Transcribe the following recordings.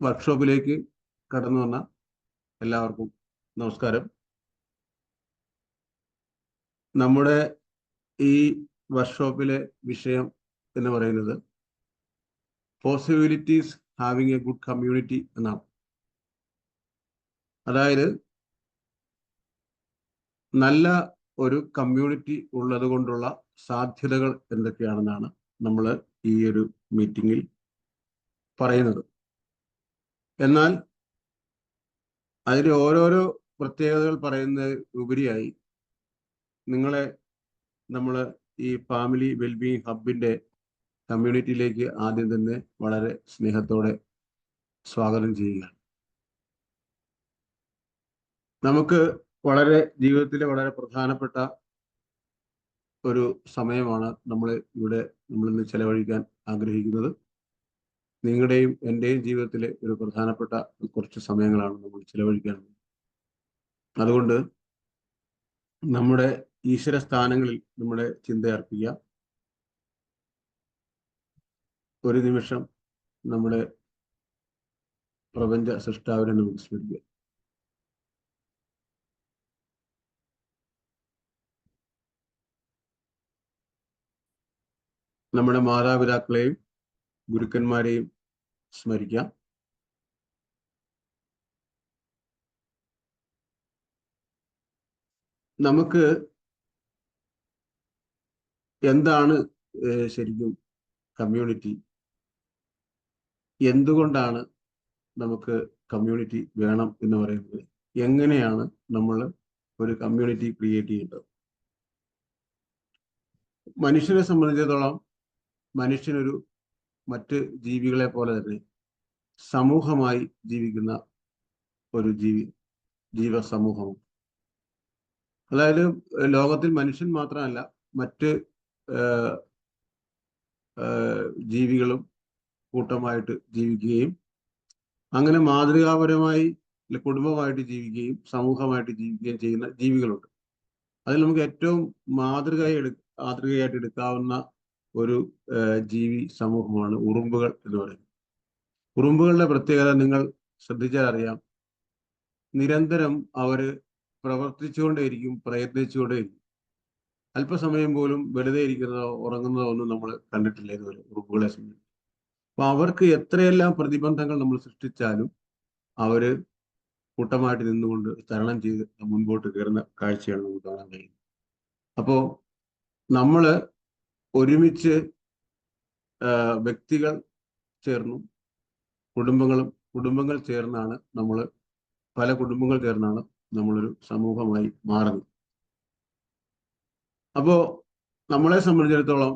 വർക്ക്ഷോപ്പിലേക്ക് കടന്നു വന്ന എല്ലാവർക്കും നമസ്കാരം. നമ്മുടെ ഈ വർക്ക്ഷോപ്പിലെ വിഷയം എന്ന് പറയുന്നത് possibilities having a good community എന്നാണ്. അതായത് നല്ല ഒരു കമ്മ്യൂണിറ്റി ഉള്ളത് കൊണ്ടുള്ള സാധ്യതകൾ എന്തൊക്കെയാണെന്നാണ് നമ്മൾ ഈ ഒരു മീറ്റിംഗിൽ പറയുന്നത്. എന്നാൽ അതിന് ഓരോരോ പ്രത്യേകതകൾ പറയുന്ന ഉപരിയായി. നിങ്ങളെ നമ്മൾ ഈ ഫാമിലി വെൽബീയിങ് ഹബിന്റെ കമ്മ്യൂണിറ്റിയിലേക്ക് ആദ്യം തന്നെ വളരെ സ്നേഹത്തോടെ സ്വാഗതം ചെയ്യുകയാണ് നമുക്ക് വളരെ ജീവിതത്തിലെ വളരെ പ്രധാനപ്പെട്ട ഒരു സമയമാണ് നമ്മൾ ഇവിടെ നമ്മളിന്ന് ചെലവഴിക്കാൻ ആഗ്രഹിക്കുന്നത്. നിങ്ങളുടെയും എന്റെയും ജീവിതത്തിലെ ഒരു പ്രധാനപ്പെട്ട കുറച്ച് സമയങ്ങളാണ് നമ്മൾ ചിലവഴിക്കാൻ അതുകൊണ്ട് നമ്മുടെ ഈശ്വര സ്ഥാനങ്ങളിൽ നമ്മുടെ ചിന്ത അർപ്പിക്കുക. ഒരു നിമിഷം നമ്മുടെ പ്രപഞ്ച സൃഷ്ടാവിനെ നമുക്ക് സ്മരിക്കുക. നമ്മുടെ മാതാപിതാക്കളെയും ഗുരുക്കന്മാരെയും സ്മരിക്കാം. നമുക്ക് എന്താണ് ശരിക്കും കമ്മ്യൂണിറ്റി? എന്തുകൊണ്ടാണ് നമുക്ക് കമ്മ്യൂണിറ്റി വേണം എന്ന് പറയുന്നത്? എങ്ങനെയാണ് നമ്മൾ ഒരു കമ്മ്യൂണിറ്റി ക്രിയേറ്റ് ചെയ്യേണ്ടത്? മനുഷ്യനെ സംബന്ധിച്ചിടത്തോളം മനുഷ്യനൊരു മറ്റ് ജീവികളെ പോലെ തന്നെ സമൂഹമായി ജീവിക്കുന്ന ഒരു ജീവി ജീവസമൂഹമാണ് അതായത് ലോകത്തിൽ മനുഷ്യൻ മാത്രമല്ല മറ്റ് ജീവികളും കൂട്ടമായിട്ട് ജീവിക്കുകയും അങ്ങനെ മാതൃകാപരമായി കുടുംബമായിട്ട് ജീവിക്കുകയും സമൂഹമായിട്ട് ജീവിക്കുകയും ചെയ്യുന്ന ജീവികളുണ്ട്. അതിൽ നമുക്ക് ഏറ്റവും മാതൃകയായി മാതൃകയായിട്ട് എടുക്കാവുന്ന ഒരു ജീവി സമൂഹമാണ് ഉറുമ്പുകൾ എന്ന് പറയുന്നത്. ഉറുമ്പുകളുടെ പ്രത്യേകത നിങ്ങൾ ശ്രദ്ധിച്ചാൽ അറിയാം നിരന്തരം അവർ പ്രവർത്തിച്ചുകൊണ്ടേയിരിക്കും പ്രയത്നിച്ചുകൊണ്ടേയിരിക്കും. അല്പസമയം പോലും വെറുതെ ഇരിക്കുന്നതോ ഉറങ്ങുന്നതോ ഒന്നും നമ്മൾ കണ്ടിട്ടില്ല ഇതുവരെ ഉറുമ്പുകളെ സംബന്ധിച്ച്. അപ്പൊ അവർക്ക് എത്രയെല്ലാം പ്രതിബന്ധങ്ങൾ നമ്മൾ സൃഷ്ടിച്ചാലും അവർ കൂട്ടമായിട്ട് നിന്നുകൊണ്ട് തരണം ചെയ്ത് മുൻപോട്ട് കയറുന്ന കാഴ്ചയാണ് നമുക്ക് കാണാൻ കഴിയുന്നത്. അപ്പോ നമ്മൾ ഒരുമിച്ച് വ്യക്തികൾ ചേർന്നു. കുടുംബങ്ങളും കുടുംബങ്ങൾ ചേർന്നാണ് നമ്മൾ പല കുടുംബങ്ങൾ ചേർന്നാണ് നമ്മളൊരു സമൂഹമായി മാറുന്നത്. അപ്പോ നമ്മളെ സംബന്ധിച്ചിടത്തോളം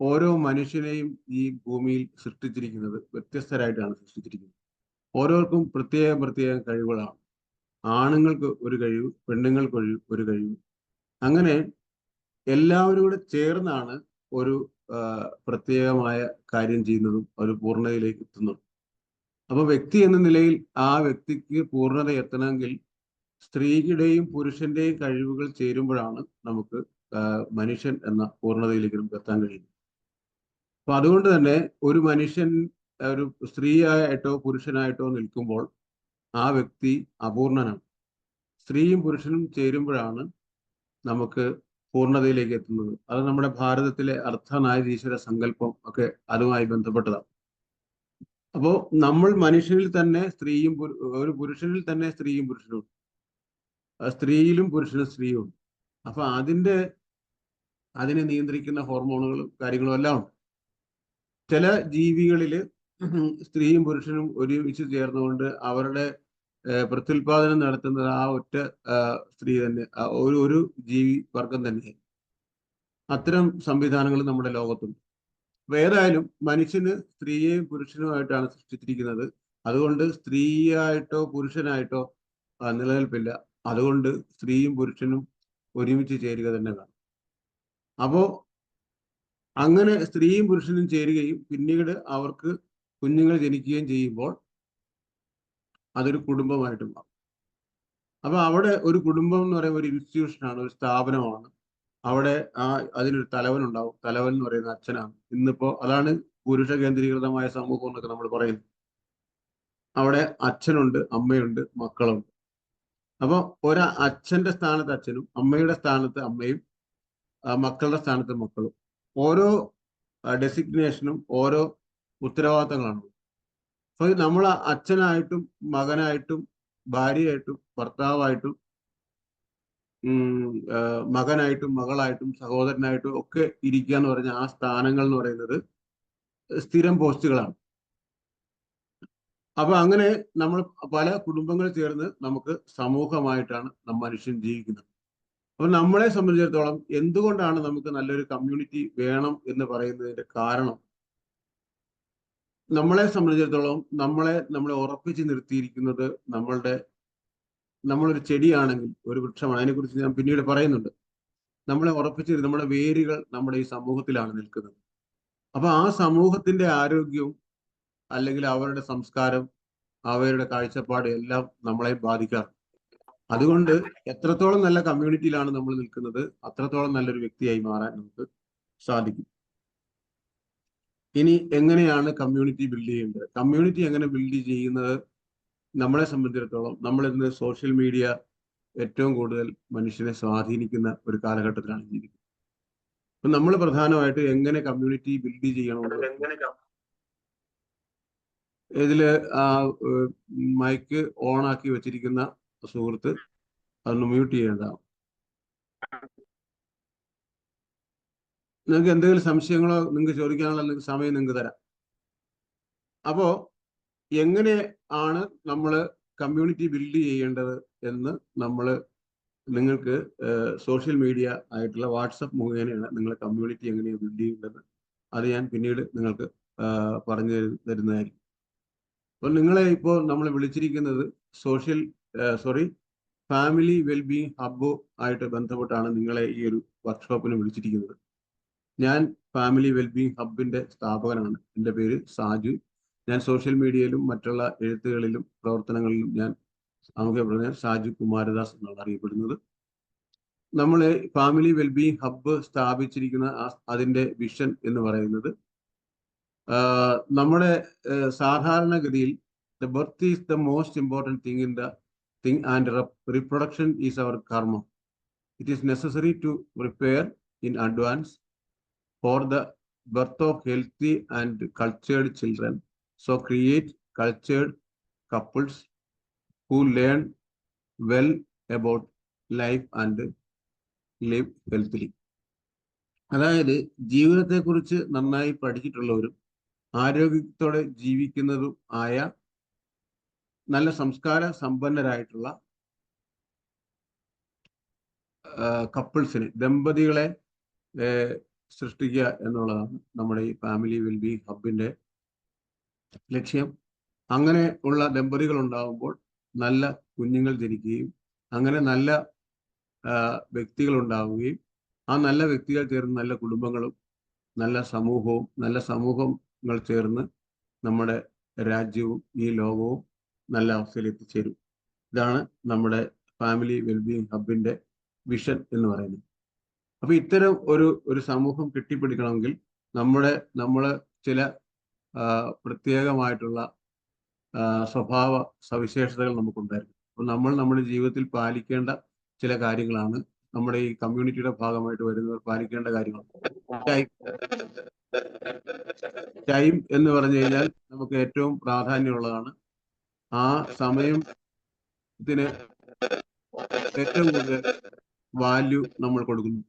ഓരോ മനുഷ്യനെയും ഈ ഭൂമിയിൽ സൃഷ്ടിച്ചിരിക്കുന്നത് വ്യത്യസ്തരായിട്ടാണ് സൃഷ്ടിച്ചിരിക്കുന്നത്. ഓരോർക്കും പ്രത്യേകം പ്രത്യേക കഴിവുകളാണ്. ആണുങ്ങൾക്ക് ഒരു കഴിവ് പെണ്ണുങ്ങൾക്ക് ഒരു കഴിവ്. അങ്ങനെ എല്ലാവരും കൂടെ ചേർന്നാണ് ഒരു പ്രത്യേകമായ കാര്യം ചെയ്യുന്നതും ഒരു പൂർണതയിലേക്ക് എത്തുന്നതും. അപ്പൊ വ്യക്തി എന്ന നിലയിൽ ആ വ്യക്തിക്ക് പൂർണത എത്തണമെങ്കിൽ സ്ത്രീയുടെയും പുരുഷന്റെയും കഴിവുകൾ ചേരുമ്പോഴാണ് നമുക്ക് മനുഷ്യൻ എന്ന പൂർണതയിലേക്ക് നമുക്ക് എത്താൻ കഴിയുന്നത്. അപ്പൊ അതുകൊണ്ട് തന്നെ ഒരു മനുഷ്യൻ ഒരു സ്ത്രീയായിട്ടോ പുരുഷനായിട്ടോ നിൽക്കുമ്പോൾ ആ വ്യക്തി അപൂർണനാണ് സ്ത്രീയും പുരുഷനും ചേരുമ്പോഴാണ് നമുക്ക് പൂർണതയിലേക്ക് എത്തുന്നത്. അത് നമ്മുടെ ഭാരതത്തിലെ അർത്ഥനാരീശ്വര സങ്കല്പം ഒക്കെ അതുമായി ബന്ധപ്പെട്ടതാണ്. അപ്പോ നമ്മൾ മനുഷ്യനിൽ തന്നെ സ്ത്രീയും ഒരു പുരുഷനിൽ തന്നെ സ്ത്രീയും പുരുഷനും സ്ത്രീയിലും പുരുഷനും സ്ത്രീയും ഉണ്ട്. അപ്പൊ അതിന്റെ അതിനെ നിയന്ത്രിക്കുന്ന ഹോർമോണുകളും കാര്യങ്ങളും എല്ലാം ഉണ്ട്. ചില ജീവികളിൽ സ്ത്രീയും പുരുഷനും ഒരുമിച്ച് ചേർന്നുകൊണ്ട് അവരുടെ പ്രത്യുൽപാദനം നടത്തുന്നത് ആ ഒറ്റ സ്ത്രീ തന്നെ ഒരു ഒരു ജീവി വർഗം തന്നെ. അത്തരം സംവിധാനങ്ങൾ നമ്മുടെ ലോകത്തുണ്ട്. ഏതായാലും മനുഷ്യന് സ്ത്രീയെയും പുരുഷനുമായിട്ടാണ് സൃഷ്ടിച്ചിരിക്കുന്നത്. അതുകൊണ്ട് സ്ത്രീയായിട്ടോ പുരുഷനായിട്ടോ നിലനിൽപ്പില്ല. അതുകൊണ്ട് സ്ത്രീയും പുരുഷനും ഒരുമിച്ച് ചേരുക തന്നെ വേണം. അപ്പോ അങ്ങനെ സ്ത്രീയും പുരുഷനും ചേരുകയും പിന്നീട് അവർക്ക് കുഞ്ഞുങ്ങൾ ജനിക്കുകയും ചെയ്യുമ്പോൾ അതൊരു കുടുംബമായിട്ട് മാറും. അപ്പൊ അവിടെ ഒരു കുടുംബം എന്ന് പറയുന്ന ഒരു ഇൻസ്റ്റിറ്റ്യൂഷനാണ് ഒരു സ്ഥാപനമാണ്. അവിടെ ആ അതിനൊരു തലവൻ ഉണ്ടാവും തലവൻ എന്ന് പറയുന്ന അച്ഛനാണ്. ഇന്നിപ്പോ അതാണ് പുരുഷ കേന്ദ്രീകൃതമായ സമൂഹം എന്നൊക്കെ നമ്മൾ പറയുന്നത്. അവിടെ അച്ഛനുണ്ട് അമ്മയുണ്ട് മക്കളുണ്ട്. അപ്പൊ ഒരു അച്ഛന്റെ സ്ഥാനത്ത് അച്ഛനും അമ്മയുടെ സ്ഥാനത്ത് അമ്മയും മക്കളുടെ സ്ഥാനത്ത് മക്കളും. ഓരോ ഡെസിഗ്നേഷനും ഓരോ ഉത്തരവാദിത്തങ്ങളാണ്. അപ്പൊ നമ്മൾ അച്ഛനായിട്ടും മകനായിട്ടും ഭാര്യയായിട്ടും ഭർത്താവായിട്ടും മകനായിട്ടും മകളായിട്ടും സഹോദരനായിട്ടും ഒക്കെ ഇരിക്കുക എന്ന് പറഞ്ഞ ആ സ്ഥാനങ്ങൾ എന്ന് പറയുന്നത് സ്ഥിരം പോസ്റ്റുകളാണ്. അപ്പൊ അങ്ങനെ നമ്മൾ പല കുടുംബങ്ങൾ ചേർന്ന് നമുക്ക് സമൂഹമായിട്ടാണ് നമ്മ മനുഷ്യൻ ജീവിക്കുന്നത്. അപ്പൊ നമ്മളെ സംബന്ധിച്ചിടത്തോളം എന്തുകൊണ്ടാണ് നമുക്ക് നല്ലൊരു കമ്മ്യൂണിറ്റി വേണം എന്ന് പറയുന്നതിന്റെ കാരണം നമ്മളെ സംബന്ധിച്ചിടത്തോളം നമ്മളെ നമ്മളെ ഉറപ്പിച്ച് നിർത്തിയിരിക്കുന്നത് നമ്മളുടെ നമ്മളൊരു ചെടിയാണെങ്കിൽ ഒരു വൃക്ഷമാണ്. അതിനെക്കുറിച്ച് ഞാൻ പിന്നീട് പറയുന്നുണ്ട്. നമ്മളെ ഉറപ്പിച്ച് നമ്മുടെ വേരുകൾ നമ്മുടെ ഈ സമൂഹത്തിലാണ് നിൽക്കുന്നത്. അപ്പൊ ആ സമൂഹത്തിന്റെ ആരോഗ്യവും അല്ലെങ്കിൽ അവരുടെ സംസ്കാരം അവരുടെ കാഴ്ചപ്പാട് എല്ലാം നമ്മളെ ബാധിക്കാറ്. അതുകൊണ്ട് എത്രത്തോളം നല്ല കമ്മ്യൂണിറ്റിയിലാണ് നമ്മൾ നിൽക്കുന്നത് അത്രത്തോളം നല്ലൊരു വ്യക്തിയായി മാറാൻ നമുക്ക് സാധിക്കും. ഇനി എങ്ങനെയാണ് കമ്മ്യൂണിറ്റി ബിൽഡ് ചെയ്യേണ്ടത്? കമ്മ്യൂണിറ്റി എങ്ങനെ ബിൽഡ് ചെയ്യുന്നത്? നമ്മളെ സംബന്ധിച്ചിടത്തോളം നമ്മൾ ഇന്ന് സോഷ്യൽ മീഡിയ ഏറ്റവും കൂടുതൽ മനുഷ്യനെ സ്വാധീനിക്കുന്ന ഒരു കാലഘട്ടത്തിലാണ് ജീവിക്കുന്നത്. അപ്പൊ നമ്മൾ പ്രധാനമായിട്ട് എങ്ങനെ കമ്മ്യൂണിറ്റി ബിൽഡ് ചെയ്യണമെന്ന് ഇതിൽ ആ മൈക്ക് ഓൺ ആക്കി വെച്ചിരിക്കുന്ന സുഹൃത്ത് അതൊന്ന് മ്യൂട്ട് ചെയ്യേണ്ടതാണ്. നിങ്ങൾക്ക് എന്തെങ്കിലും സംശയങ്ങളോ നിങ്ങൾക്ക് ചോദിക്കാനുള്ള സമയം നിങ്ങൾക്ക് തരാം. അപ്പോ എങ്ങനെ ആണ് നമ്മൾ കമ്മ്യൂണിറ്റി ബിൽഡ് ചെയ്യേണ്ടത് എന്ന് നമ്മൾ നിങ്ങൾക്ക് സോഷ്യൽ മീഡിയ ആയിട്ടുള്ള വാട്സപ്പ് മുഖേനയാണ് നിങ്ങൾ കമ്മ്യൂണിറ്റി എങ്ങനെയാണ് ബിൽഡ് ചെയ്യേണ്ടത്. അത് ഞാൻ പിന്നീട് നിങ്ങൾക്ക് പറഞ്ഞു തരു- തരുന്നതായിരിക്കും. അപ്പോൾ നിങ്ങളെ ഇപ്പോൾ നമ്മൾ വിളിച്ചിരിക്കുന്നത് social sorry family wellbeing hub ആയിട്ട് ബന്ധപ്പെട്ടാണ് നിങ്ങളെ ഈ ഒരു വർക്ക്ഷോപ്പിന് വിളിച്ചിരിക്കുന്നത്. ഞാൻ ഫാമിലി വെൽബീങ് ഹബിന്റെ സ്ഥാപകനാണ്. എന്റെ പേര് സാജു. ഞാൻ സോഷ്യൽ മീഡിയയിലും മറ്റുള്ള എഴുത്തുകളിലും പ്രവർത്തനങ്ങളിലും ഞാൻ സാമൂഹ്യ പ്രവർത്തകൻ സാജു കുമാരദാസ് എന്നാണ് അറിയപ്പെടുന്നത്. നമ്മൾ ഫാമിലി വെൽബീങ് ഹബ്ബ് സ്ഥാപിച്ചിരിക്കുന്ന അതിന്റെ വിഷൻ എന്ന് പറയുന്നത് നമ്മുടെ സാധാരണഗതിയിൽ the birth is the most important thing in the thing and reproduction is our karma it is necessary to prepare in advance for the birth of healthy and cultured children. So create cultured couples who learn well about life and live healthily. അതായത് ജീവിതത്തെക്കുറിച്ച് നന്നായി പഠിച്ചിട്ടുള്ളവരും ആരോഗ്യത്തോടെ ജീവിക്കുന്നതും ആയ നല്ല സംസ്കാര സമ്പന്നരായിട്ടുള്ള കപ്പിൾസിന് ദമ്പതികളെ സൃഷ്ടിക്കുക എന്നുള്ളതാണ് നമ്മുടെ ഈ ഫാമിലി വിൽ ബി ഹബിന്റെ ലക്ഷ്യം. അങ്ങനെ ഉള്ള ദമ്പതികൾ ഉണ്ടാകുമ്പോൾ നല്ല കുഞ്ഞുങ്ങൾ ജനിക്കുകയും അങ്ങനെ നല്ല വ്യക്തികൾ ഉണ്ടാവുകയും ആ നല്ല വ്യക്തികൾ ചേർന്ന് നല്ല കുടുംബങ്ങളും നല്ല സമൂഹവും നല്ല സമൂഹങ്ങൾ ചേർന്ന് നമ്മുടെ രാജ്യവും ഈ ലോകവും നല്ല അവസ്ഥയിൽ എത്തിച്ചേരും. ഇതാണ് നമ്മുടെ ഫാമിലി വെൽബീങ് ഹബിന്റെ വിഷൻ എന്ന് പറയുന്നത്. അപ്പൊ ഇത്തരം ഒരു ഒരു സമൂഹം കെട്ടിപ്പിടിക്കണമെങ്കിൽ നമ്മുടെ നമ്മൾ ചില പ്രത്യേകമായിട്ടുള്ള സ്വഭാവ സവിശേഷതകൾ നമുക്കുണ്ടായിരുന്നു അപ്പൊ നമ്മൾ നമ്മുടെ ജീവിതത്തിൽ പാലിക്കേണ്ട ചില കാര്യങ്ങളാണ് നമ്മുടെ ഈ കമ്മ്യൂണിറ്റിയുടെ ഭാഗമായിട്ട് വരുന്നവർ പാലിക്കേണ്ട കാര്യങ്ങൾ ടൈം ടൈം എന്ന് പറഞ്ഞു കഴിഞ്ഞാൽ നമുക്ക് ഏറ്റവും പ്രാധാന്യമുള്ളതാണ് ആ സമയത്തിന് ഏറ്റവും കൂടുതൽ വാല്യൂ നമ്മൾ കൊടുക്കുന്നു.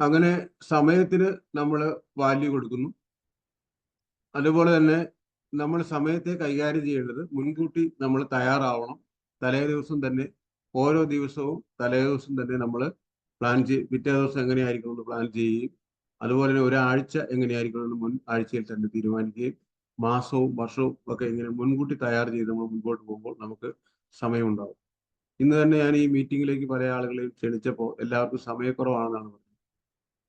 അങ്ങനെ സമയത്തിന് നമ്മൾ വാല്യൂ കൊടുക്കുന്നു. അതുപോലെ തന്നെ നമ്മൾ സമയത്തെ കൈകാര്യം ചെയ്യേണ്ടത് മുൻകൂട്ടി നമ്മൾ തയ്യാറാവണം. തലേ ദിവസം തന്നെ ഓരോ ദിവസവും തലേ ദിവസം തന്നെ നമ്മൾ പ്ലാൻ ചെയ്യും പിറ്റേ ദിവസം എങ്ങനെയായിരിക്കണം എന്ന് പ്ലാൻ ചെയ്യുകയും അതുപോലെ തന്നെ ഒരാഴ്ച എങ്ങനെയായിരിക്കണം എന്ന് മുൻ ആഴ്ചയിൽ തന്നെ തീരുമാനിക്കുകയും മാസവും വർഷവും ഒക്കെ ഇങ്ങനെ മുൻകൂട്ടി തയ്യാർ ചെയ്ത് നമ്മൾ മുൻപോട്ട് പോകുമ്പോൾ നമുക്ക് സമയമുണ്ടാവും. ഇന്ന് തന്നെ ഞാൻ ഈ മീറ്റിങ്ങിലേക്ക് പല ആളുകളെയും ക്ഷണിച്ചപ്പോൾ എല്ലാവർക്കും സമയക്കുറവാണെന്നാണ് പറഞ്ഞത്.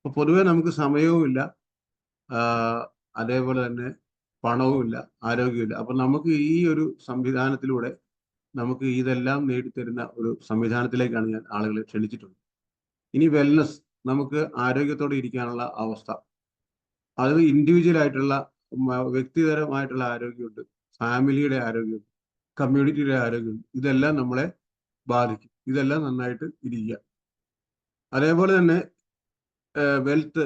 അപ്പോൾ പൊതുവെ നമുക്ക് സമയവുമില്ല. അതേപോലെ തന്നെ പണവുമില്ല ആരോഗ്യമില്ല അപ്പൊ നമുക്ക് ഈ ഒരു സംവിധാനത്തിലൂടെ നമുക്ക് ഇതെല്ലാം നേടിത്തരുന്ന ഒരു സംവിധാനത്തിലേക്കാണ് ഞാൻ ആളുകളെ ക്ഷണിച്ചിട്ടുള്ളത്. ഇനി വെൽനസ് നമുക്ക് ആരോഗ്യത്തോടെ ഇരിക്കാനുള്ള അവസ്ഥ. അത് ഇൻഡിവിജ്വൽ ആയിട്ടുള്ള വ്യക്തിപരമായിട്ടുള്ള ആരോഗ്യമുണ്ട്. ഫാമിലിയുടെ ആരോഗ്യമുണ്ട് കമ്മ്യൂണിറ്റിയുടെ ആരോഗ്യമുണ്ട് ഇതെല്ലാം നമ്മളെ ബാധിക്കും. ഇതെല്ലാം നന്നായിട്ട് ഇരിക്കുക. അതേപോലെ തന്നെ വെൽത്ത്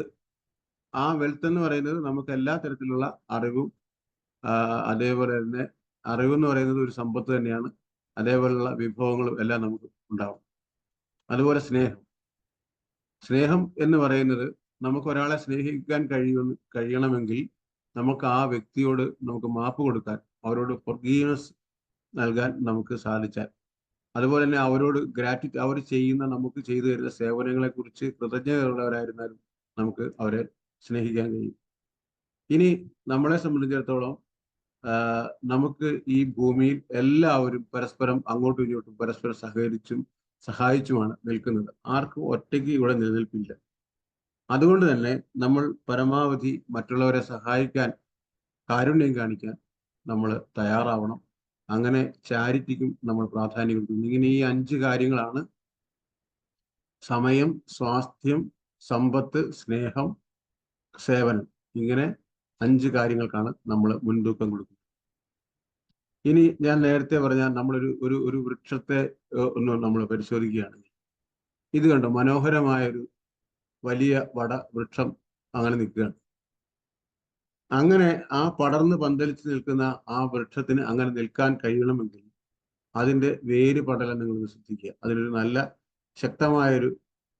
ആ വെൽത്ത് എന്ന് പറയുന്നത് നമുക്ക് എല്ലാ തരത്തിലുള്ള അറിവും അതേപോലെ തന്നെ അറിവ് എന്ന് പറയുന്നത് ഒരു സമ്പത്ത് തന്നെയാണ്. അതേപോലെയുള്ള വിഭവങ്ങളും എല്ലാം നമുക്ക് ഉണ്ടാവും. അതുപോലെ സ്നേഹം. സ്നേഹം എന്ന് പറയുന്നത് നമുക്ക് ഒരാളെ സ്നേഹിക്കാൻ കഴിയുമെന്ന് കഴിയണമെങ്കിൽ നമുക്ക് ആ വ്യക്തിയോട് നമുക്ക് മാപ്പ് കൊടുക്കാൻ അവരോട് ഫൊർഗീവ്നെസ് നൽകാൻ നമുക്ക് സാധിച്ചാൽ അതുപോലെ തന്നെ അവരോട് ഗ്രാറ്റിറ്റ് അവർ ചെയ്യുന്ന നമുക്ക് ചെയ്തു തരുന്ന സേവനങ്ങളെ കുറിച്ച് കൃതജ്ഞതയുള്ളവരായിരുന്നാലും നമുക്ക് അവരെ സ്നേഹിക്കാൻ കഴിയും. ഇനി നമ്മളെ സംബന്ധിച്ചിടത്തോളം നമുക്ക് ഈ ഭൂമിയിൽ എല്ലാവരും പരസ്പരം അങ്ങോട്ടും ഇങ്ങോട്ടും പരസ്പരം സഹകരിച്ചും സഹായിച്ചുമാണ് നിൽക്കുന്നത്. ആർക്കും ഒറ്റയ്ക്ക് ഇവിടെ നിലനിൽപ്പില്ല. അതുകൊണ്ട് തന്നെ നമ്മൾ പരമാവധി മറ്റുള്ളവരെ സഹായിക്കാൻ കാരുണ്യം കാണിക്കാൻ നമ്മൾ തയ്യാറാവണം. അങ്ങനെ ചാരിറ്റിക്കും നമ്മൾ പ്രാധാന്യം കൊടുക്കുന്നു ഇങ്ങനെ ഈ അഞ്ച് കാര്യങ്ങളാണ്. സമയം സ്വാസ്ഥ്യം സമ്പത്ത് സ്നേഹം സേവനം. ഇങ്ങനെ അഞ്ച് കാര്യങ്ങൾക്കാണ് നമ്മൾ മുൻതൂക്കം കൊടുക്കുന്നത്. ഇനി ഞാൻ നേരത്തെ പറഞ്ഞ നമ്മളൊരു ഒരു ഒരു വൃക്ഷത്തെ ഒന്ന് നമ്മൾ പരിശോധിക്കുകയാണെങ്കിൽ. ഇത് കണ്ടോ? മനോഹരമായൊരു വലിയ വട വൃക്ഷം അങ്ങനെ നിൽക്കുകയാണ്. അങ്ങനെ ആ പടർന്ന് പന്തലിച്ച് നിൽക്കുന്ന ആ വൃക്ഷത്തിന് അങ്ങനെ നിൽക്കാൻ കഴിയണമെങ്കിൽ അതിന്റെ വേര് പടലം നിങ്ങൾ ശ്രദ്ധിക്കുക അതിനൊരു നല്ല ശക്തമായൊരു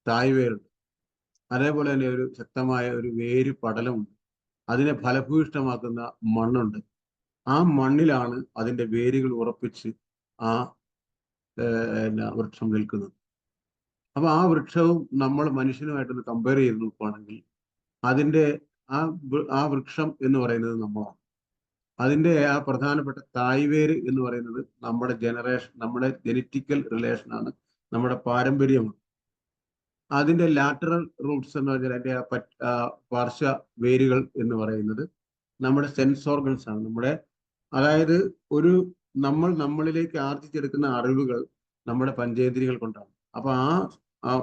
തായ്വേരുണ്ട് അതേപോലെ തന്നെ ഒരു ശക്തമായ ഒരു വേര് പടലമുണ്ട്. അതിനെ ഫലഭൂയിഷ്ടമാക്കുന്ന മണ്ണുണ്ട്. ആ മണ്ണിലാണ് അതിന്റെ വേരുകൾ ഉറപ്പിച്ച് ആ വൃക്ഷം നിൽക്കുന്നത്. അപ്പൊ ആ വൃക്ഷവും നമ്മൾ മനുഷ്യനുമായിട്ടൊന്ന് കമ്പയർ ചെയ്ത് നോക്കുകയാണെങ്കിൽ അതിന്റെ ആ ആ വൃക്ഷം എന്ന് പറയുന്നത് നമ്മളാണ്. അതിന്റെ ആ പ്രധാനപ്പെട്ട തായ്വേര് എന്ന് പറയുന്നത് നമ്മുടെ ജനറേഷൻ നമ്മുടെ ജനറ്റിക്കൽ റിലേഷനാണ് നമ്മുടെ പാരമ്പര്യമാണ്. അതിന്റെ ലാറ്ററൽ റൂട്ട്സ് എന്ന് പറഞ്ഞാൽ അതിന്റെ ആ പാർശ്വ വേരുകൾ എന്ന് പറയുന്നത് നമ്മുടെ സെൻസ് ഓർഗൻസ് ആണ്. നമ്മുടെ അതായത് ഒരു നമ്മൾ നമ്മളിലേക്ക് ആർജിച്ചെടുക്കുന്ന അറിവുകൾ നമ്മുടെ പഞ്ചേന്ദ്രിയങ്ങൾ കൊണ്ടാണ്. അപ്പൊ ആ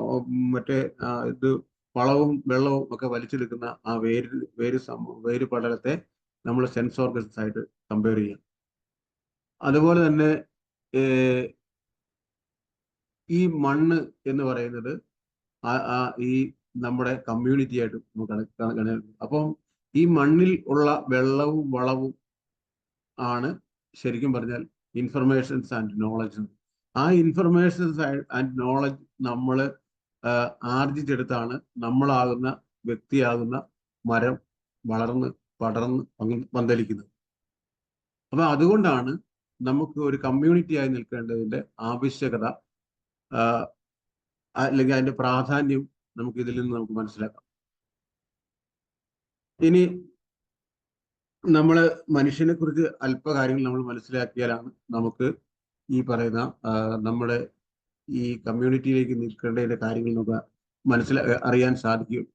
മറ്റേ ഇത് വളവും വെള്ളവും ഒക്കെ വലിച്ചെടുക്കുന്ന ആ വേര് വേര് വേര് പടലത്തെ നമ്മൾ സെൻസ് ഓർഗൻസ് ആയിട്ട് കമ്പയർ ചെയ്യാം. അതുപോലെ തന്നെ ഈ മണ്ണ് എന്ന് പറയുന്നത് ഈ നമ്മുടെ കമ്മ്യൂണിറ്റി ആയിട്ട് നമുക്ക് അപ്പം ഈ മണ്ണിൽ ഉള്ള വെള്ളവും വളവും ആണ് ശരിക്കും പറഞ്ഞാൽ ഇൻഫർമേഷൻസ് ആൻഡ് നോളജ് ആ ഇൻഫർമേഷൻസ് ആൻഡ് നോളജ് നമ്മൾ ആർജിച്ചെടുത്താണ് നമ്മളാകുന്ന വ്യക്തിയാകുന്ന മരം വളർന്ന് പടർന്ന് പന്തലിക്കുന്നത്. അപ്പൊ അതുകൊണ്ടാണ് നമുക്ക് ഒരു കമ്മ്യൂണിറ്റി ആയി നിൽക്കേണ്ടതിന്റെ ആവശ്യകത അല്ലെങ്കിൽ അതിന്റെ പ്രാധാന്യം നമുക്ക് ഇതിൽ നിന്ന് നമുക്ക് മനസ്സിലാക്കാം. ഇനി നമ്മൾ മനുഷ്യനെ കുറിച്ച് അല്പ കാര്യങ്ങൾ നമ്മൾ മനസ്സിലാക്കിയാലാണ് നമുക്ക് ഈ പറയുന്ന നമ്മുടെ ഈ കമ്മ്യൂണിറ്റിയിലേക്ക് നിൽക്കേണ്ടതിന്റെ കാര്യങ്ങൾ നമുക്ക് മനസ്സില അറിയാൻ സാധിക്കും.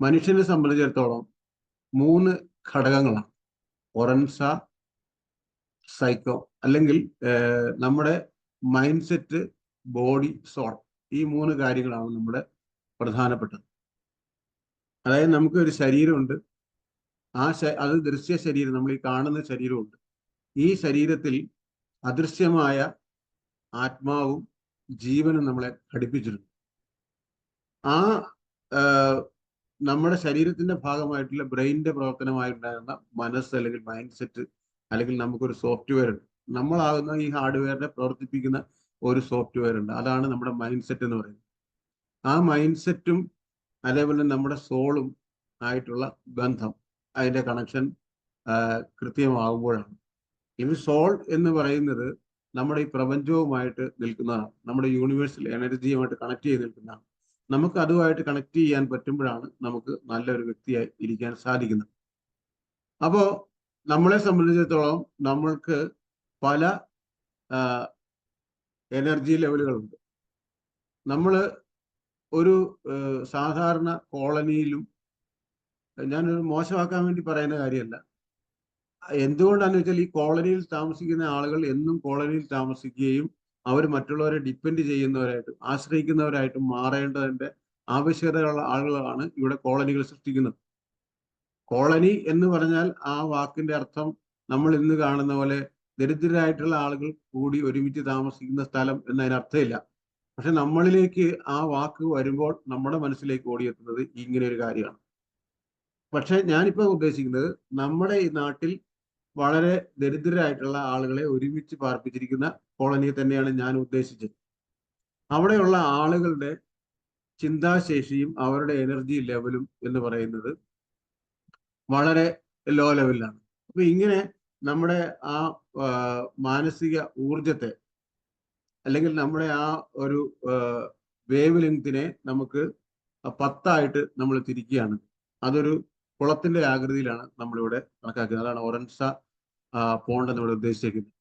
മനുഷ്യനെ സംബന്ധിച്ചിടത്തോളം മൂന്ന് ഘടകങ്ങളാണ്. ഒറൻസ സൈക്കോ അല്ലെങ്കിൽ നമ്മുടെ മൈൻഡ് സെറ്റ് ബോഡി സോൾ. ഈ മൂന്ന് കാര്യങ്ങളാണ് നമ്മുടെ പ്രധാനപ്പെട്ടത്. അതായത് നമുക്ക് ഒരു ശരീരമുണ്ട്. ആ അത് ദൃശ്യ ശരീരം നമ്മൾ ഈ കാണുന്ന ശരീരമുണ്ട്. ഈ ശരീരത്തിൽ അദൃശ്യമായ ആത്മാവും ജീവനും നമ്മളെ ഘടിപ്പിച്ചിരുന്നു. ആ നമ്മുടെ ശരീരത്തിന്റെ ഭാഗമായിട്ടുള്ള ബ്രെയിനിന്റെ പ്രവർത്തനമായിട്ടുണ്ടാകുന്ന മനസ്സ് അല്ലെങ്കിൽ മൈൻഡ് സെറ്റ് അല്ലെങ്കിൽ നമുക്കൊരു സോഫ്റ്റ്വെയർ ഉണ്ട്. നമ്മളാകുന്ന ഈ ഹാർഡ്വെയറിനെ പ്രവർത്തിപ്പിക്കുന്ന ഒരു സോഫ്റ്റ്വെയർ ഉണ്ട്. അതാണ് നമ്മുടെ മൈൻഡ് സെറ്റ് എന്ന് പറയുന്നത്. ആ മൈൻഡ് സെറ്റും അതേപോലെ നമ്മുടെ സോളും ആയിട്ടുള്ള ബന്ധം അതിന്റെ കണക്ഷൻ കൃത്യമാകുമ്പോഴാണ്. ഇനി സോൾ എന്ന് പറയുന്നത് നമ്മുടെ ഈ പ്രപഞ്ചവുമായിട്ട് നിൽക്കുന്നതാണ്. നമ്മുടെ യൂണിവേഴ്സിൽ എനർജിയുമായിട്ട് കണക്ട് ചെയ്ത് നിൽക്കുന്നതാണ്. നമുക്ക് അതുമായിട്ട് കണക്ട് ചെയ്യാൻ പറ്റുമ്പോഴാണ് നമുക്ക് നല്ലൊരു വ്യക്തിയായി ഇരിക്കാൻ സാധിക്കുന്നത്. അപ്പോൾ നമ്മളെ സംബന്ധിച്ചിടത്തോളം നമ്മൾക്ക് പല എനർജി ലെവലുകളുണ്ട് നമ്മൾ ഒരു സാധാരണ കോളനിയിലും ഞാനൊരു മോശമാക്കാൻ വേണ്ടി പറയുന്ന കാര്യമല്ല. എന്തുകൊണ്ടാന്ന് വെച്ചാൽ ഈ കോളനിയിൽ താമസിക്കുന്ന ആളുകൾ എന്നും കോളനിയിൽ താമസിക്കുകയും അവർ മറ്റുള്ളവരെ ഡിപ്പെൻഡ് ചെയ്യുന്നവരായിട്ടും ആശ്രയിക്കുന്നവരായിട്ടും മാറേണ്ടതിന്റെ ആവശ്യകതയുള്ള ആളുകളാണ് ഇവിടെ കോളനികൾ സൃഷ്ടിക്കുന്നത്. കോളനി എന്ന് പറഞ്ഞാൽ ആ വാക്കിന്റെ അർത്ഥം നമ്മൾ ഇന്ന് കാണുന്ന പോലെ ദരിദ്രരായിട്ടുള്ള ആളുകൾ കൂടി ഒരുമിച്ച് താമസിക്കുന്ന സ്ഥലം എന്നതിനർത്ഥമില്ല പക്ഷെ നമ്മളിലേക്ക് ആ വാക്ക് വരുമ്പോൾ നമ്മുടെ മനസ്സിലേക്ക് ഓടിയെത്തുന്നത് ഇങ്ങനെ ഒരു കാര്യമാണ്. പക്ഷെ ഞാനിപ്പോ ഉദ്ദേശിക്കുന്നത് നമ്മുടെ ഈ നാട്ടിൽ വളരെ ദരിദ്രരായിട്ടുള്ള ആളുകളെ ഒരുമിച്ച് പാർപ്പിച്ചിരിക്കുന്ന കോളനിയെ തന്നെയാണ് ഞാൻ ഉദ്ദേശിച്ചത്. അവിടെയുള്ള ആളുകളുടെ ചിന്താശേഷിയും അവരുടെ എനർജി ലെവലും എന്ന് പറയുന്നത് വളരെ ലോ ലെവലിലാണ് അപ്പൊ ഇങ്ങനെ നമ്മുടെ ആ മാനസിക ഊർജത്തെ അല്ലെങ്കിൽ നമ്മുടെ ആ ഒരു വേവ് ലെങ്തിനെ നമുക്ക് പത്തായിട്ട് നമ്മൾ തിരിക്കുകയാണ്. അതൊരു കുളത്തിന്റെ ആകൃതിയിലാണ് നമ്മളിവിടെ കണക്കാക്കുന്നത്. അതാണ് ഒറൻസ പോണ്ട് ഇവിടെ ഉദ്ദേശിച്ചിരിക്കുന്നത്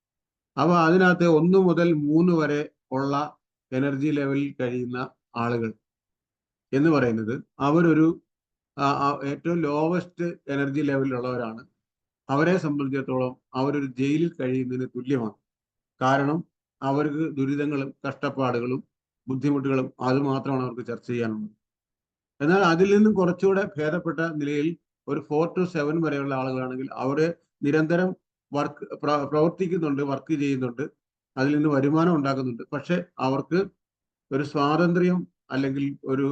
അപ്പൊ അതിനകത്ത് ഒന്ന് മുതൽ മൂന്ന് വരെ ഉള്ള എനർജി ലെവലിൽ കഴിയുന്ന ആളുകൾ എന്ന് പറയുന്നത് അവരൊരു ഏറ്റവും ലോവസ്റ്റ് എനർജി ലെവലിലുള്ളവരാണ് അവരെ സംബന്ധിച്ചിടത്തോളം അവരൊരു ജയിലിൽ കഴിയുന്നതിന് തുല്യമാണ്. കാരണം അവർക്ക് ദുരിതങ്ങളും കഷ്ടപ്പാടുകളും ബുദ്ധിമുട്ടുകളും അത് മാത്രമാണ് അവർക്ക് ചർച്ച ചെയ്യാനുള്ളത്. എന്നാൽ അതിൽ നിന്നും കുറച്ചുകൂടെ ഭേദപ്പെട്ട നിലയിൽ ഒരു ഫോർ ടു സെവൻ വരെയുള്ള ആളുകളാണെങ്കിൽ അവർ നിരന്തരം വർക്ക് പ്രവർത്തിക്കുന്നുണ്ട് വർക്ക് ചെയ്യുന്നുണ്ട് അതിൽ നിന്ന് വരുമാനം ഉണ്ടാക്കുന്നുണ്ട്. പക്ഷെ അവർക്ക് ഒരു സ്വാതന്ത്ര്യം അല്ലെങ്കിൽ ഒരു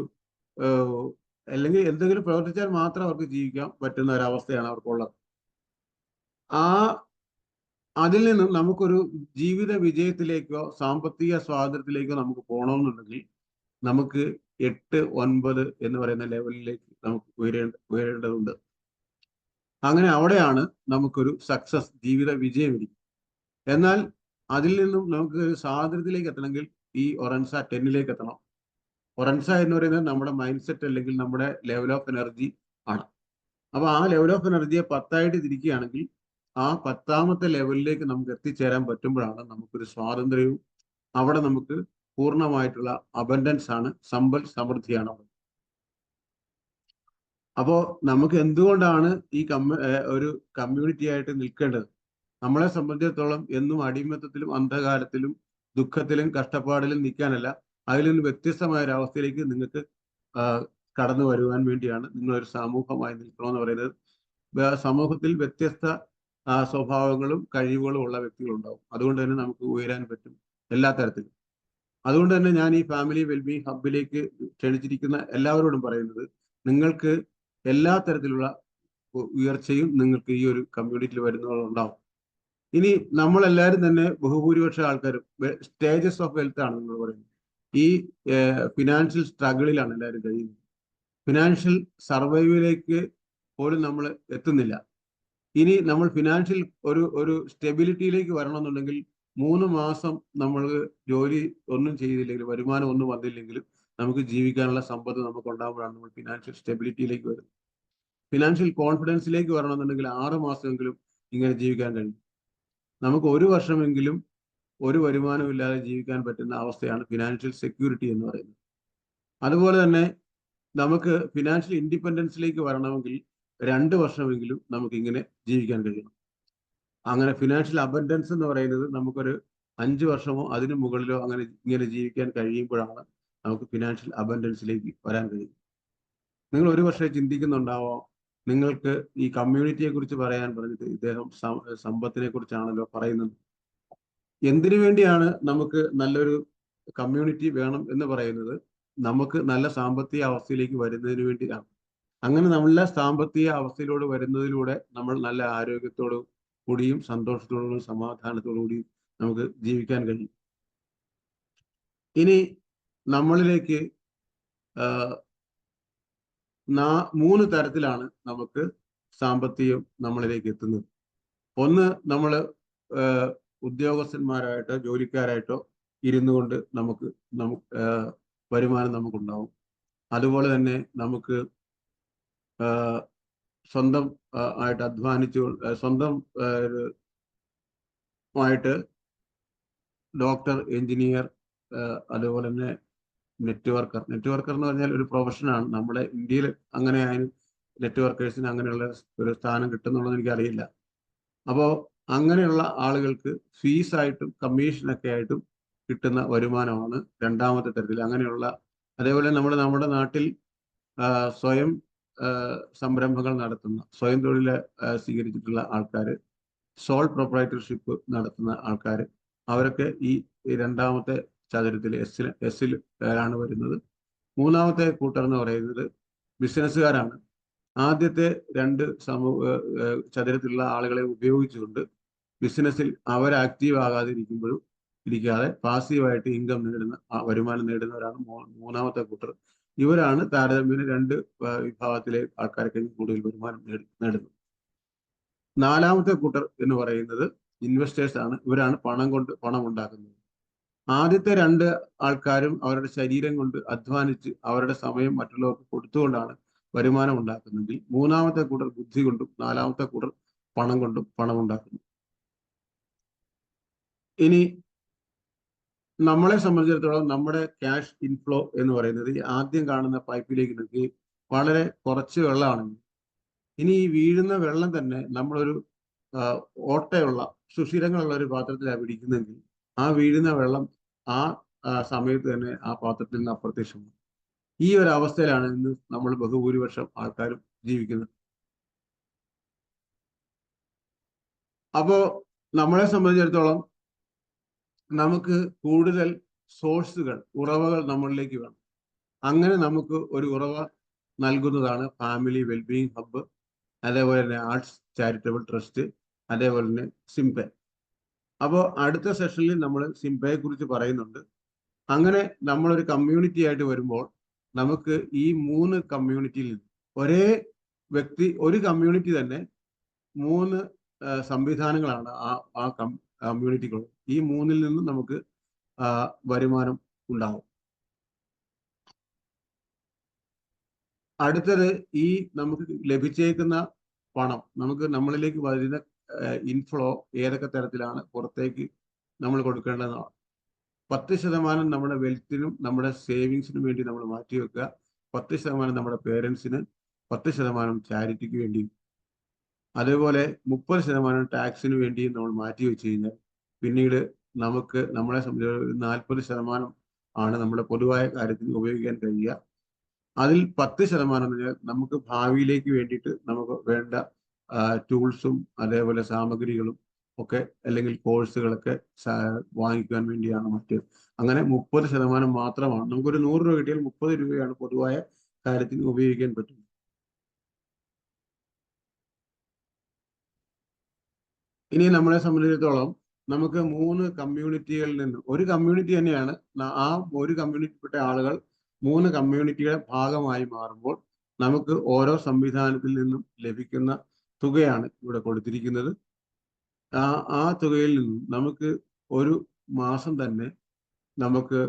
അല്ലെങ്കിൽ എന്തെങ്കിലും പ്രവർത്തിച്ചാൽ മാത്രം അവർക്ക് ജീവിക്കാൻ പറ്റുന്ന ഒരവസ്ഥയാണ് അവർക്കുള്ളത്. ആ അതിൽ നിന്നും നമുക്കൊരു ജീവിത വിജയത്തിലേക്കോ സാമ്പത്തിക സ്വാതന്ത്ര്യത്തിലേക്കോ നമുക്ക് പോകണമെന്നുണ്ടെങ്കിൽ നമുക്ക് എട്ട് ഒൻപത് എന്ന് പറയുന്ന ലെവലിലേക്ക് നമുക്ക് ഉയരേണ്ട ഉയരേണ്ടതുണ്ട്. അങ്ങനെ അവിടെയാണ് നമുക്കൊരു സക്സസ് ജീവിത വിജയം ഇരിക്കും എന്നാൽ അതിൽ നിന്നും നമുക്ക് സ്വാതന്ത്ര്യത്തിലേക്ക് എത്തണമെങ്കിൽ ഈ ഒറൻസ ടെന്നിലേക്ക് എത്തണം. ഒറൻസ എന്ന് പറയുന്നത് നമ്മുടെ മൈൻഡ് സെറ്റ് അല്ലെങ്കിൽ നമ്മുടെ ലെവൽ ഓഫ് എനർജി ആണ്. അപ്പൊ ആ ലെവൽ ഓഫ് എനർജിയെ പത്തായിട്ട് തിരിക്കുകയാണെങ്കിൽ ആ പത്താമത്തെ ലെവലിലേക്ക് നമുക്ക് എത്തിച്ചേരാൻ പറ്റുമ്പോഴാണ് നമുക്കൊരു സ്വാതന്ത്ര്യവും അവിടെ നമുക്ക് പൂർണമായിട്ടുള്ള അബൻഡൻസ് ആണ് സമ്പൽ സമൃദ്ധിയാണ് അവിടെ. അപ്പോ നമുക്ക് എന്തുകൊണ്ടാണ് ഈ കമ്മ ഒരു കമ്മ്യൂണിറ്റി ആയിട്ട് നിൽക്കേണ്ടത്? നമ്മളെ സംബന്ധിച്ചിടത്തോളം എന്നും അടിമത്തത്തിലും അന്ധകാരത്തിലും ദുഃഖത്തിലും കഷ്ടപ്പാടിലും നിൽക്കാനല്ല. അതിൽ നിന്ന് വ്യത്യസ്തമായ ഒരു അവസ്ഥയിലേക്ക് നിങ്ങൾക്ക് കടന്നു വരുവാൻ വേണ്ടിയാണ് നിങ്ങളൊരു സമൂഹമായി നിൽക്കണമെന്ന് പറയുന്നത്. സമൂഹത്തിൽ വ്യത്യസ്ത സ്വഭാവങ്ങളും കഴിവുകളും ഉള്ള വ്യക്തികളുണ്ടാവും. അതുകൊണ്ട് തന്നെ നമുക്ക് ഉയരാൻ പറ്റും എല്ലാ തരത്തിലും. അതുകൊണ്ട് തന്നെ ഞാൻ ഈ ഫാമിലി വെൽബീങ് ഹബിലേക്ക് ക്ഷണിച്ചിരിക്കുന്ന എല്ലാവരോടും പറയുന്നത് നിങ്ങൾക്ക് എല്ലാ തരത്തിലുള്ള ഉയർച്ചയും നിങ്ങൾക്ക് ഈ ഒരു കമ്മ്യൂണിറ്റിയിൽ വരുന്നതുണ്ടാവും ഇനി നമ്മളെല്ലാവരും തന്നെ ബഹുഭൂരിപക്ഷ ആൾക്കാരും സ്റ്റേജസ് ഓഫ് വെൽത്ത് ആണ് നിങ്ങൾ പറയുന്നത്. ഈ ഫിനാൻഷ്യൽ സ്ട്രഗിളിലാണ് എല്ലാവരും കഴിയുന്നത്. ഫിനാൻഷ്യൽ സർവൈവിലേക്ക് പോലും നമ്മൾ എത്തുന്നില്ല. ഇനി നമ്മൾ ഫിനാൻഷ്യൽ ഒരു ഒരു സ്റ്റെബിലിറ്റിയിലേക്ക് വരണമെന്നുണ്ടെങ്കിൽ മൂന്ന് മാസം നമ്മൾ ജോലി ഒന്നും ചെയ്തില്ലെങ്കിലും വരുമാനം ഒന്നും വന്നില്ലെങ്കിലും നമുക്ക് ജീവിക്കാനുള്ള സമ്പത്ത് നമുക്ക് ഉണ്ടാകുമ്പോഴാണ് നമ്മൾ ഫിനാൻഷ്യൽ സ്റ്റെബിലിറ്റിയിലേക്ക് വരുന്നത്. ഫിനാൻഷ്യൽ കോൺഫിഡൻസിലേക്ക് വരണമെന്നുണ്ടെങ്കിൽ ആറ് മാസമെങ്കിലും ഇങ്ങനെ ജീവിക്കാൻ കഴിയും. നമുക്ക് ഒരു വർഷമെങ്കിലും ഒരു വരുമാനമില്ലാതെ ജീവിക്കാൻ പറ്റുന്ന അവസ്ഥയാണ് ഫിനാൻഷ്യൽ സെക്യൂരിറ്റി എന്ന് പറയുന്നത്. അതുപോലെ തന്നെ നമുക്ക് ഫിനാൻഷ്യൽ ഇൻഡിപെൻഡൻസിലേക്ക് വരണമെങ്കിൽ രണ്ട് വർഷമെങ്കിലും നമുക്ക് ഇങ്ങനെ ജീവിക്കാൻ കഴിയണം. അങ്ങനെ ഫിനാൻഷ്യൽ അബൻഡൻസ് എന്ന് പറയുന്നത് നമുക്കൊരു അഞ്ച് വർഷമോ അതിനു മുകളിലോ അങ്ങനെ ഇങ്ങനെ ജീവിക്കാൻ കഴിയുമ്പോഴാണ് നമുക്ക് ഫിനാൻഷ്യൽ അബൻഡൻസിലേക്ക് വരാൻ കഴിയും. നിങ്ങൾ ഒരു പക്ഷേ ചിന്തിക്കുന്നുണ്ടാവോ? നിങ്ങൾക്ക് ഈ കമ്മ്യൂണിറ്റിയെ കുറിച്ച് പറയാൻ പറഞ്ഞിട്ട് ഇദ്ദേഹം സമ്പത്തിനെ കുറിച്ചാണല്ലോ പറയുന്നത്. എന്തിനു വേണ്ടിയാണ് നമുക്ക് നല്ലൊരു കമ്മ്യൂണിറ്റി വേണം എന്ന് പറയുന്നത്? നമുക്ക് നല്ല സാമ്പത്തിക അവസ്ഥയിലേക്ക് വരുന്നതിന് വേണ്ടിയാണ്. അങ്ങനെ നല്ല സാമ്പത്തിക അവസ്ഥയിലൂടെ വരുന്നതിലൂടെ നമ്മൾ നല്ല ആരോഗ്യത്തോടു കൂടിയും സന്തോഷത്തോടും സമാധാനത്തോടു കൂടിയും നമുക്ക് ജീവിക്കാൻ കഴിയും. ഇനി നമ്മളിലേക്ക് മൂന്ന് തരത്തിലാണ് നമുക്ക് സാമ്പത്തികം നമ്മളിലേക്ക് എത്തുന്നത്. ഒന്ന് നമ്മൾ ഉദ്യോഗസ്ഥന്മാരായിട്ടോ ജോലിക്കാരായിട്ടോ ഇരുന്നു കൊണ്ട് നമുക്ക് നമുക്ക് വരുമാനം നമുക്കുണ്ടാവും. അതുപോലെ തന്നെ നമുക്ക് സ്വന്തം ആയിട്ട് അധ്വാനിച്ചു സ്വന്തം ആയിട്ട് ഡോക്ടർ എഞ്ചിനീയർ അതുപോലെ തന്നെ നെറ്റ് വർക്കർ നെറ്റ് വർക്കർ എന്ന് പറഞ്ഞാൽ ഒരു പ്രൊഫഷനാണ് നമ്മുടെ ഇന്ത്യയിൽ അങ്ങനെ ആയാലും നെറ്റ് വർക്കേഴ്സിന് അങ്ങനെയുള്ള ഒരു സ്ഥാനം കിട്ടുന്നുള്ളത് എനിക്കറിയില്ല. അപ്പോൾ അങ്ങനെയുള്ള ആളുകൾക്ക് ഫീസായിട്ടും കമ്മീഷനൊക്കെ ആയിട്ടും കിട്ടുന്ന വരുമാനമാണ് രണ്ടാമത്തെ തരത്തിൽ. അങ്ങനെയുള്ള അതേപോലെ നമ്മൾ നമ്മുടെ നാട്ടിൽ സ്വയം സംരംഭങ്ങൾ നടത്തുന്ന സ്വയം തൊഴിൽ സ്വീകരിച്ചിട്ടുള്ള ആൾക്കാർ സോൾ പ്രൊപ്പറേറ്റർഷിപ്പ് നടത്തുന്ന ആൾക്കാർ അവരൊക്കെ ഈ രണ്ടാമത്തെ ചതുരത്തിൽ എസ്സിൽ എസ്സിൽ ആണ് വരുന്നത്. മൂന്നാമത്തെ കൂട്ടർ എന്ന് പറയുന്നത് ബിസിനസ്സുകാരാണ്. ആദ്യത്തെ രണ്ട് സമൂഹ ചതുരത്തിലുള്ള ആളുകളെ ഉപയോഗിച്ചുകൊണ്ട് ബിസിനസ്സിൽ അവർ ആക്റ്റീവ് ആകാതിരിക്കുമ്പോഴും ഇരിക്കാതെ പാസീവായിട്ട് ഇൻകം നേടുന്ന വരുമാനം നേടുന്നവരാണ് മൂന്നാമത്തെ കൂട്ടർ. ഇവരാണ് താരതമ്യേന രണ്ട് വിഭാഗത്തിലെ ആൾക്കാർക്ക് കൂടുതൽ വരുമാനം നേടുന്നത്. നാലാമത്തെ കൂട്ടർ എന്ന് പറയുന്നത് ഇൻവെസ്റ്റേഴ്സ് ആണ്. ഇവരാണ് പണം കൊണ്ട് പണം ഉണ്ടാക്കുന്നത്. ആദ്യത്തെ രണ്ട് ആൾക്കാരും അവരുടെ ശരീരം കൊണ്ട് അധ്വാനിച്ച് അവരുടെ സമയം മറ്റുള്ളവർക്ക് കൊടുത്തുകൊണ്ടാണ് വരുമാനം ഉണ്ടാക്കുന്നെങ്കിൽ മൂന്നാമത്തെ കൂട്ടർ ബുദ്ധി കൊണ്ടും നാലാമത്തെ കൂട്ടർ പണം കൊണ്ടും പണം ഉണ്ടാക്കുന്നു. ഇനി നമ്മളെ സംബന്ധിച്ചിടത്തോളം നമ്മുടെ ക്യാഷ് ഇൻഫ്ലോ എന്ന് പറയുന്നത് ഈ ആദ്യം കാണുന്ന പൈപ്പിലേക്ക് നോക്കി വളരെ കുറച്ച് വെള്ളമാണെങ്കിൽ ഇനി ഈ വീഴുന്ന വെള്ളം തന്നെ നമ്മളൊരു ഓട്ടയുള്ള സുഷിരങ്ങളുള്ള ഒരു പാത്രത്തിലാണ് പിടിക്കുന്നെങ്കിൽ ആ വീഴുന്ന വെള്ളം ആ സമയത്ത് തന്നെ ആ പാത്രത്തിൽ നിന്ന് അപ്രത്യക്ഷമാണ് ഈ ഒരു അവസ്ഥയിലാണ് ഇന്ന് നമ്മൾ ബഹുഭൂരിപക്ഷം ആൾക്കാരും ജീവിക്കുന്നത്. അപ്പോ നമ്മളെ സംബന്ധിച്ചിടത്തോളം നമുക്ക് കൂടുതൽ സോഴ്സുകൾ ഉറവകൾ നമ്മളിലേക്ക് വേണം. അങ്ങനെ നമുക്ക് ഒരു ഉറവ നൽകുന്നതാണ് ഫാമിലി വെൽബീയിങ് ഹബ്ബ് അതേപോലെ തന്നെ ആർട്സ് ചാരിറ്റബിൾ ട്രസ്റ്റ് അതേപോലെ തന്നെ സിംപെ അപ്പോൾ അടുത്ത സെഷനിൽ നമ്മൾ സിംബയെ കുറിച്ച് പറയുന്നുണ്ട്. അങ്ങനെ നമ്മളൊരു കമ്മ്യൂണിറ്റി ആയിട്ട് വരുമ്പോൾ നമുക്ക് ഈ മൂന്ന് കമ്മ്യൂണിറ്റിയിൽ ഒരേ വ്യക്തി ഒരു കമ്മ്യൂണിറ്റി തന്നെ മൂന്ന് സംവിധാനങ്ങളാണ് ആ ആ കമ്മ്യൂണിറ്റികൾ ഈ മൂന്നിൽ നിന്നും നമുക്ക് വരുമാനം ഉണ്ടാവും. അടുത്തത് ഈ നമുക്ക് ലഭിച്ചേക്കുന്ന പണം നമുക്ക് നമ്മളിലേക്ക് വരുന്ന ഇൻഫ്ലോ ഏതൊക്കെ തരത്തിലാണ് പുറത്തേക്ക് നമ്മൾ കൊടുക്കേണ്ടതാണ് പത്ത് ശതമാനം നമ്മുടെ വെൽത്തിനും നമ്മുടെ സേവിങ്സിനും വേണ്ടി നമ്മൾ മാറ്റിവെക്കുക പത്ത് ശതമാനം നമ്മുടെ പേരൻസിന് പത്ത് ശതമാനം ചാരിറ്റിക്ക് വേണ്ടി അതേപോലെ മുപ്പത് ശതമാനം ടാക്സിന് വേണ്ടിയും നമ്മൾ മാറ്റി വെച്ച് കഴിഞ്ഞാൽ പിന്നീട് നമുക്ക് നമ്മളെ സംബന്ധിച്ച് നാൽപ്പത് ശതമാനം ആണ് നമ്മുടെ പൊതുവായ കാര്യത്തിന് ഉപയോഗിക്കാൻ കഴിയുക. അതിൽ പത്ത് ശതമാനം നമുക്ക് ഭാവിയിലേക്ക് വേണ്ടിയിട്ട് നമുക്ക് വേണ്ട ടൂൾസും അതേപോലെ സാമഗ്രികളും ഒക്കെ അല്ലെങ്കിൽ കോഴ്സുകളൊക്കെ വാങ്ങിക്കാൻ വേണ്ടിയാണ് മറ്റ്. അങ്ങനെ മുപ്പത് ശതമാനം മാത്രമാണ്. നമുക്കൊരു നൂറ് രൂപ കിട്ടിയാൽ മുപ്പത് രൂപയാണ് പൊതുവായ കാര്യത്തിന് ഉപയോഗിക്കാൻ പറ്റുന്നത്. ഇനി നമ്മളെ സംബന്ധിച്ചിടത്തോളം നമുക്ക് മൂന്ന് കമ്മ്യൂണിറ്റികളിൽ നിന്ന് ഒരു കമ്മ്യൂണിറ്റി തന്നെയാണ് ആ ഒരു കമ്മ്യൂണിറ്റിപ്പെട്ട ആളുകൾ മൂന്ന് കമ്മ്യൂണിറ്റിയുടെ ഭാഗമായി മാറുമ്പോൾ നമുക്ക് ഓരോ സംവിധാനത്തിൽ നിന്നും ലഭിക്കുന്ന തുകയാണ് ഇവിടെ കൊടുത്തിരിക്കുന്നത്. ആ ആ തുകയിൽ നിന്നും നമുക്ക് ഒരു മാസം തന്നെ നമുക്ക്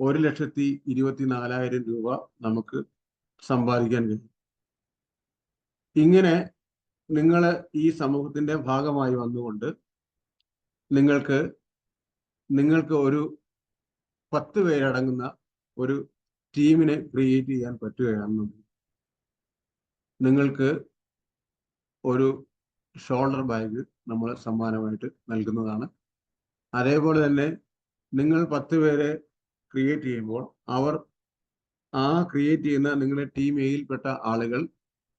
ഒരു ലക്ഷത്തി ഇരുപത്തി നാലായിരം രൂപ നമുക്ക് സമ്പാദിക്കാൻ കഴിയും. ഇങ്ങനെ നിങ്ങൾ ഈ സമൂഹത്തിന്റെ ഭാഗമായി വന്നുകൊണ്ട് നിങ്ങൾക്ക് നിങ്ങൾക്ക് ഒരു പത്ത് പേരടങ്ങുന്ന ഒരു ടീമിനെ ക്രിയേറ്റ് ചെയ്യാൻ പറ്റുകയാണെന്നുണ്ടെങ്കിൽ നിങ്ങൾക്ക് ഒരു ഷോൾഡർ ബാഗ് നമ്മൾ സമ്മാനമായിട്ട് നൽകുന്നതാണ്. അതേപോലെ തന്നെ നിങ്ങൾ പത്ത് പേരെ ക്രിയേറ്റ് ചെയ്യുമ്പോൾ അവർ ആ ക്രിയേറ്റ് ചെയ്യുന്ന നിങ്ങളുടെ ടീം എയിൽപ്പെട്ട ആളുകൾ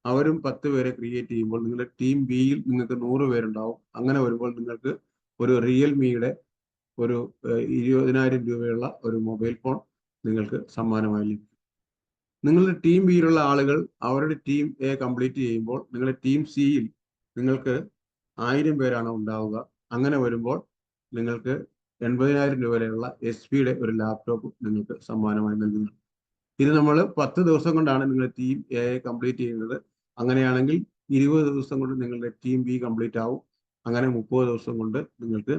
അവരും പത്ത് പേരെ ക്രിയേറ്റ് ചെയ്യുമ്പോൾ നിങ്ങളുടെ ടീം ബിയിൽ നിങ്ങൾക്ക് നൂറ് പേരുണ്ടാവും. അങ്ങനെ വരുമ്പോൾ നിങ്ങൾക്ക് ഒരു റിയൽമിയുടെ ഒരു ഇരുപതിനായിരം രൂപയുള്ള ഒരു മൊബൈൽ ഫോൺ നിങ്ങൾക്ക് സമ്മാനമായി ലഭിക്കും. നിങ്ങളുടെ ടീം ബിയിലുള്ള ആളുകൾ അവരുടെ ടീം എ കംപ്ലീറ്റ് ചെയ്യുമ്പോൾ നിങ്ങളുടെ ടീം സിയിൽ നിങ്ങൾക്ക് ആയിരം പേരാണ് ഉണ്ടാവുക. അങ്ങനെ വരുമ്പോൾ നിങ്ങൾക്ക് എൺപതിനായിരം രൂപ വരെയുള്ള എസ് പിയുടെ ഒരു ലാപ്ടോപ്പ് നിങ്ങൾക്ക് സമ്മാനമായി നൽകുന്നു. ഇത് നമ്മൾ പത്ത് ദിവസം കൊണ്ടാണ് നിങ്ങളുടെ ടീം എ കംപ്ലീറ്റ് ചെയ്യുന്നത്. അങ്ങനെയാണെങ്കിൽ ഇരുപത് ദിവസം കൊണ്ട് നിങ്ങളുടെ ടീം ബി കംപ്ലീറ്റ് ആവും. അങ്ങനെ മുപ്പത് ദിവസം കൊണ്ട് നിങ്ങൾക്ക്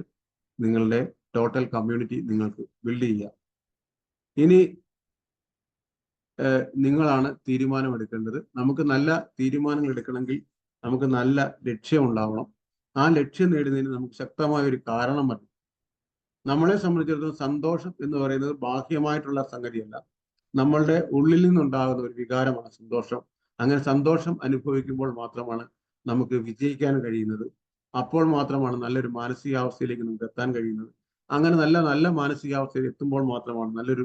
നിങ്ങളുടെ ടോട്ടൽ കമ്മ്യൂണിറ്റി നിങ്ങൾക്ക് ബിൽഡ് ചെയ്യാം. ഇനി നിങ്ങളാണ് തീരുമാനമെടുക്കേണ്ടത്. നമുക്ക് നല്ല തീരുമാനങ്ങൾ എടുക്കണമെങ്കിൽ നമുക്ക് നല്ല ലക്ഷ്യം ഉണ്ടാവണം. ആ ലക്ഷ്യം നേടുന്നതിന് നമുക്ക് ശക്തമായ ഒരു കാരണം മതി. നമ്മളെ സംബന്ധിച്ചിടത്തോളം സന്തോഷം എന്ന് പറയുന്നത് ബാഹ്യമായിട്ടുള്ള സംഗതിയല്ല. നമ്മളുടെ ഉള്ളിൽ നിന്നുണ്ടാകുന്ന ഒരു വികാരമാണ് സന്തോഷം. അങ്ങനെ സന്തോഷം അനുഭവിക്കുമ്പോൾ മാത്രമാണ് നമുക്ക് വിജയിക്കാൻ കഴിയുന്നത്. അപ്പോൾ മാത്രമാണ് നല്ലൊരു മാനസികാവസ്ഥയിലേക്ക് നമുക്ക് എത്താൻ കഴിയുന്നത്. അങ്ങനെ നല്ല നല്ല മാനസികാവസ്ഥയിൽ എത്തുമ്പോൾ മാത്രമാണ് നല്ലൊരു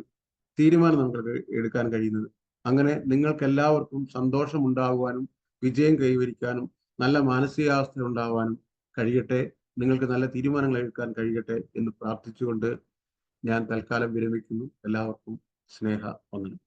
തീരുമാനം നമുക്ക് എടുക്കാൻ കഴിയുന്നത്. അങ്ങനെ നിങ്ങൾക്ക് എല്ലാവർക്കും സന്തോഷം ഉണ്ടാകുവാനും വിജയം കൈവരിക്കാനും നല്ല മാനസികാവസ്ഥ ഉണ്ടാകുവാനും കഴിയട്ടെ. നിങ്ങൾക്ക് നല്ല തീരുമാനങ്ങൾ എടുക്കാൻ കഴിയട്ടെ എന്ന് പ്രാർത്ഥിച്ചുകൊണ്ട് ഞാൻ തൽക്കാലം വിരമിക്കുന്നു. എല്ലാവർക്കും സ്നേഹ വന്ദനം.